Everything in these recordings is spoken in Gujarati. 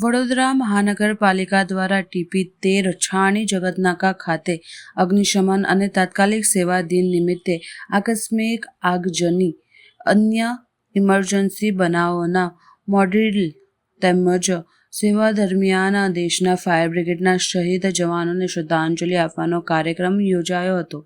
વડોદરા મહાનગરપાલિકા દ્વારા ટીપી તેર છાણી જગતનાકા ખાતે અગ્નિશમન અને તાત્કાલિક સેવા દિન નિમિત્તે આકસ્મિક આગજની અન્ય ઇમરજન્સી બનાવોના મોડેલ તેમજ સેવા દરમિયાન દેશના ફાયર બ્રિગેડના શહીદ જવાનોને શ્રદ્ધાંજલિ આપવાનો કાર્યક્રમ યોજાયો હતો.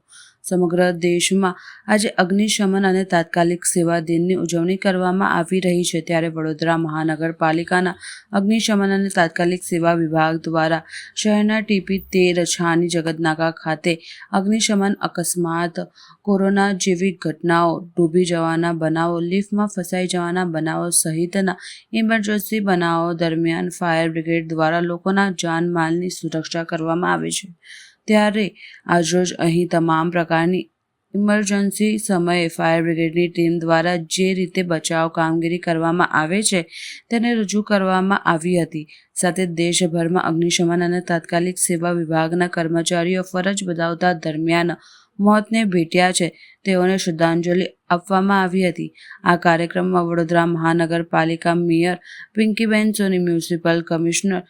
સમગ્ર દેશમાં આજે અગ્નિશમન અને તાત્કાલિક સેવા દિનની ઉજવણી કરવામાં આવી રહી છે. ત્યારે વડોદરા મહાનગરપાલિકાના અગ્નિશમન અને તાત્કાલિક સેવા વિભાગ દ્વારા શહેરના ટીપી તેર છાની જગતનાકા ખાતે અગ્નિશમન અકસ્માત, કોરોના જેવી ઘટનાઓ, ડૂબી જવાના બનાવો, લિફ્ટમાં ફસાઈ જવાના બનાવો સહિતના ઇમરજન્સી બનાવો દરમિયાન ફાયર બ્રિગેડ દ્વારા લોકોના જાનમાલની સુરક્ષા કરવામાં આવે છે. ત્યારે આજરોજ અહીં તમામ પ્રકારની ઇમરજન્સી સમયે ફાયર બ્રિગેડની ટીમ દ્વારા જે રીતે બચાવ કામગીરી કરવામાં આવે છે, તેને રજૂ કરવામાં આવી હતી. સાથે દેશભરમાં અગ્નિશમન અને તાત્કાલિક સેવા વિભાગના કર્મચારીઓ ફરજ બજાવતા દરમિયાન મોતને ભેટ્યા છે, તેઓને શ્રદ્ધાંજલિ આપવામાં આવી હતી. આ કાર્યક્રમમાં વડોદરા મહાનગરપાલિકા mayor Pinkiben Soni, municipal commissioner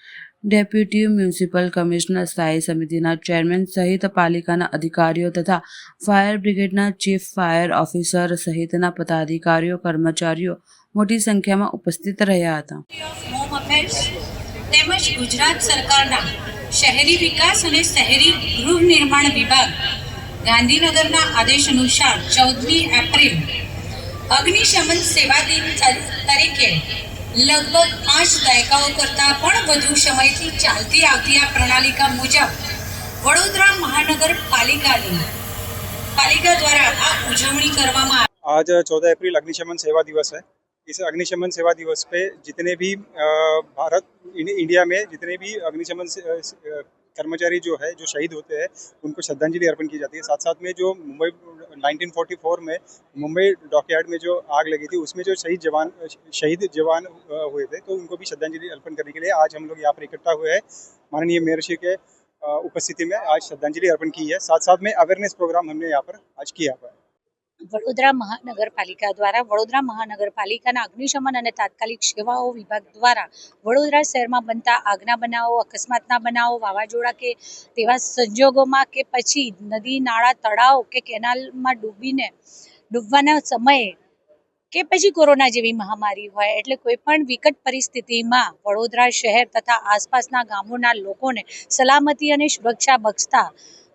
deputy municipal commissioner સ્થાયી સમિતિના ચેરમેન સહિત પાલિકાના અધિકારીઓ તથા ફાયર બ્રિગેડના ચીફ ફાયર ઓફિસર સહિતના પદાધિકારીઓ, કર્મચારીઓ મોટી સંખ્યામાં ઉપસ્થિત રહ્યા હતા. તેમજ ગુજરાત સરકારના શહેરી વિકાસ અને શહેરી ગૃહ નિર્માણ વિભાગ ગાંધીનગરના આદેશ અનુસાર ચૌદમી એપ્રિલ અગ્નિશમન સેવા દિન તરીકે લગભગ પાંચ દાયકાઓ કરતાં પણ વધુ સમયથી ચાલતી આવતી આ પ્રણાલિકા મુજબ વડોદરા મહાનગરપાલિકાની પાલિકા દ્વારા આ ઉજવણી કરવામાં आज चौदह अप्रैल अग्निशमन सेवा दिवस है इस अग्निशमन सेवा दिवस पे जितने भी अ, भारत इन- इंडिया में जितने भी अग्निशमन से- अ, स- अ, कर्मचारी जो है जो शहीद होते हैं उनको श्रद्धांजलि अर्पण की जाती है साथ साथ में जो मुंबई 1944 में मुंबई डॉकयार्ड में जो आग लगी थी, उसमें जो शहीद जवान शहीद जवान हुए थे तो उनको भी श्रद्धांजलि अर्पण करने के लिए आज हम लोग यहाँ पर इकट्ठा हुए हैं। माननीय मेयर श्री के उपस्थिति में आज श्रद्धांजलि अर्पण की है। साथ साथ में अवेयरनेस प्रोग्राम हमने यहाँ पर आज किया हुआ है। વડોદરા મહાનગરપાલિકા દ્વારા વડોદરા મહાનગરપાલિકાના અગ્નિશમન અને તાત્કાલિક સેવાઓ વિભાગ દ્વારા વડોદરા શહેરમાં બનતા આગના બનાવો, અકસ્માતના બનાવો, વાવાઝોડા કે તેવા સંજોગોમાં કે પછી નદી, નાળા, તળાવ કે કેનાલમાં ડૂબીને ડૂબવાના સમયે કે પછી કોરોના જેવી મહામારી હોય એટલે કોઈ પણ વિકટ પરિસ્થિતિમાં વડોદરા શહેર તથા આસપાસના ગામોના લોકોને સલામતી અને સુરક્ષા બક્ષતા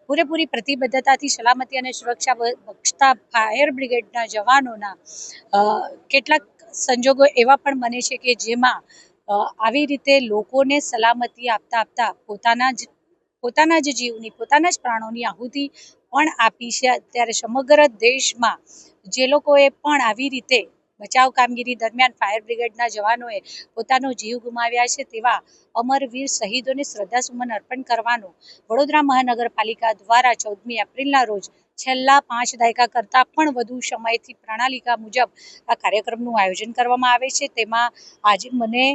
પૂરેપૂરી પ્રતિબદ્ધતાથી સલામતી અને સુરક્ષા બક્ષતા ફાયર બ્રિગેડના જવાનોના કેટલાક સંજોગો એવા પણ બને છે કે જેમાં આવી રીતે લોકોને સલામતી આપતા આપતા પોતાના જ પોતાના જ જીવની, પોતાના જ પ્રાણોની આહુતિ પણ આપી છે. ત્યારે સમગ્ર દેશમાં જે લોકોએ પણ આવી રીતે બચાવ કામગીરી દરમિયાન ફાયર બ્રિગેડના જવાનોએ પોતાનો જીવ ગુમાવ્યા છે તેવા અમરવીર શહીદોને શ્રદ્ધાસુમન અર્પણ કરવાનો વડોદરા મહાનગરપાલિકા દ્વારા ચૌદમી એપ્રિલના રોજ છેલ્લા પાંચ દાયકા કરતાં પણ વધુ સમયથી પ્રણાલિકા મુજબ આ કાર્યક્રમનું આયોજન કરવામાં આવે છે. તેમાં આજે મને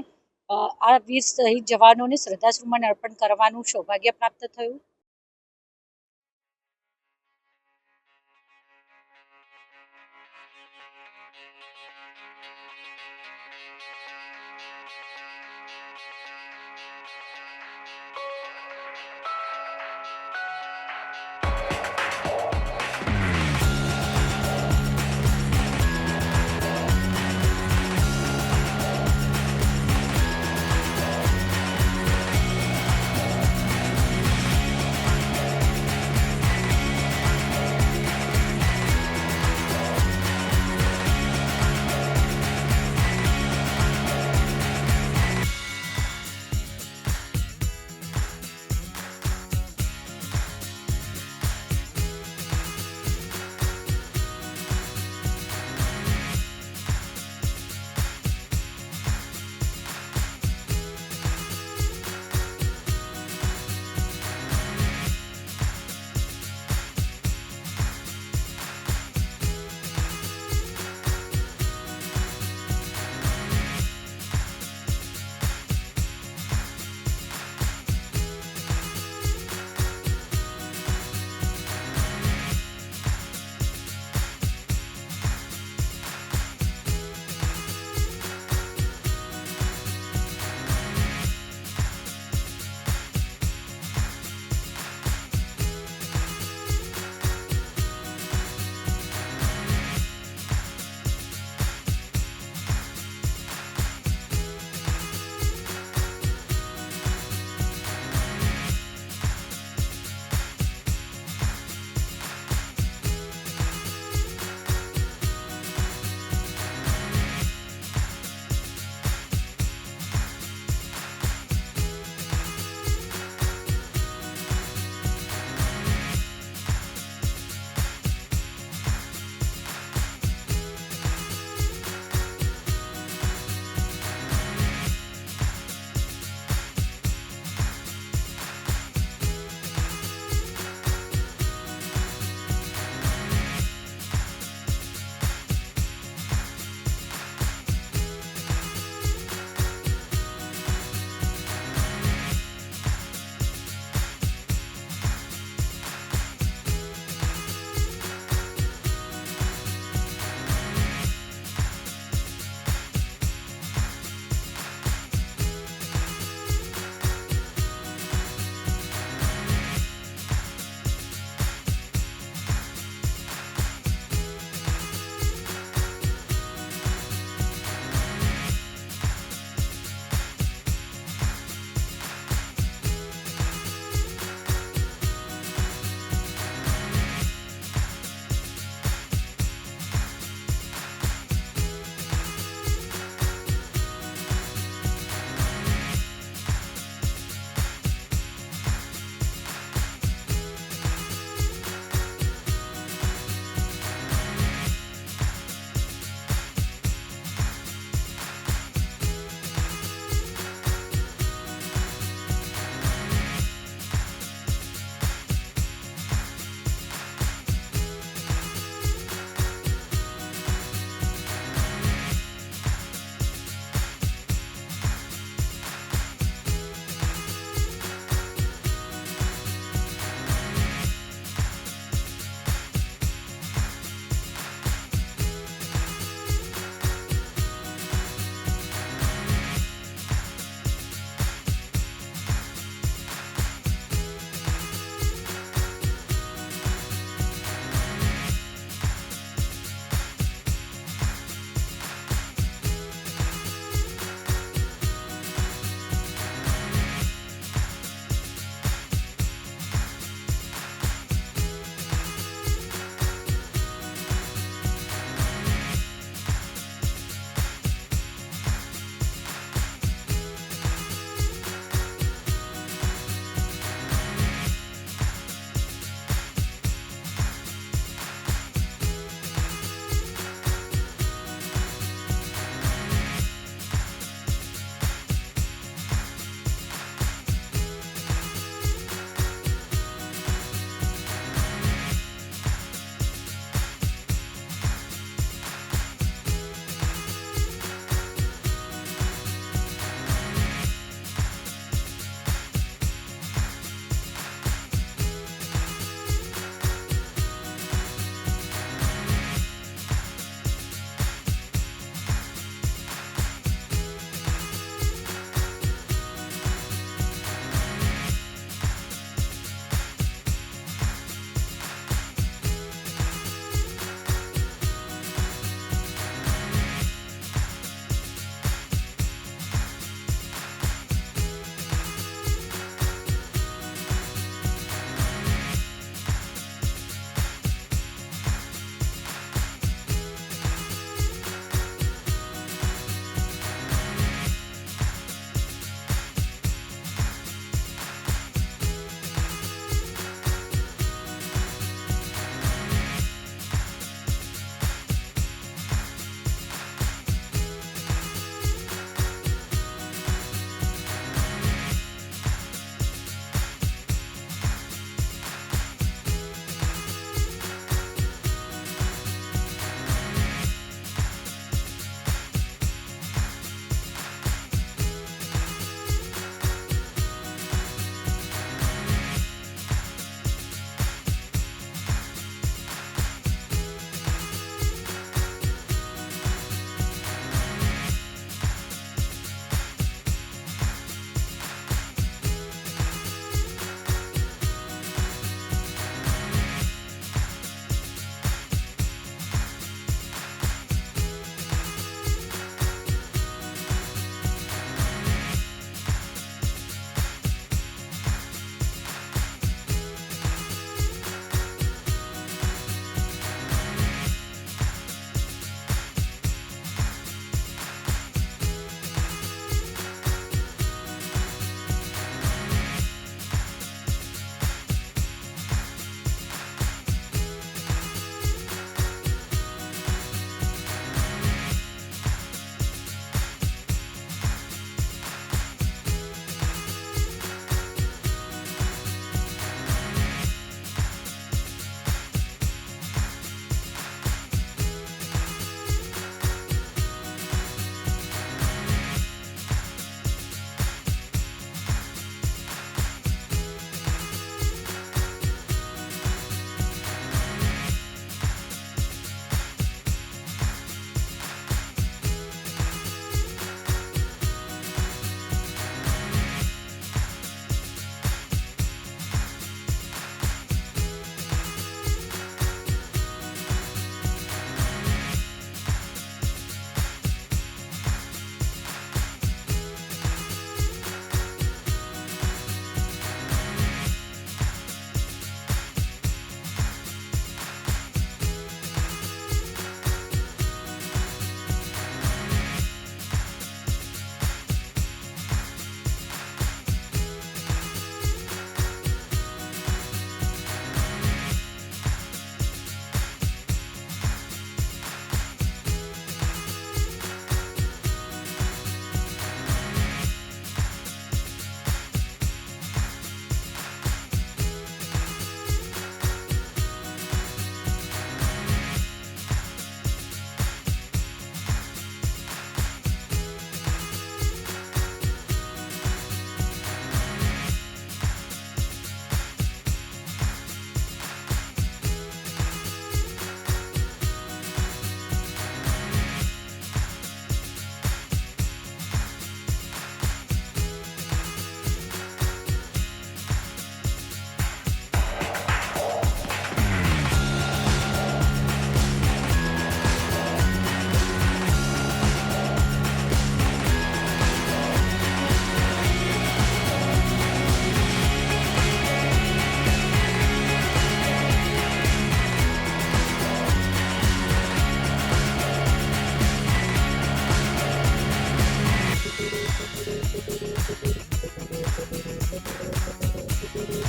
આ વીર શહીદ જવાનોને શ્રદ્ધાસુમન અર્પણ કરવાનું સૌભાગ્ય પ્રાપ્ત થયું.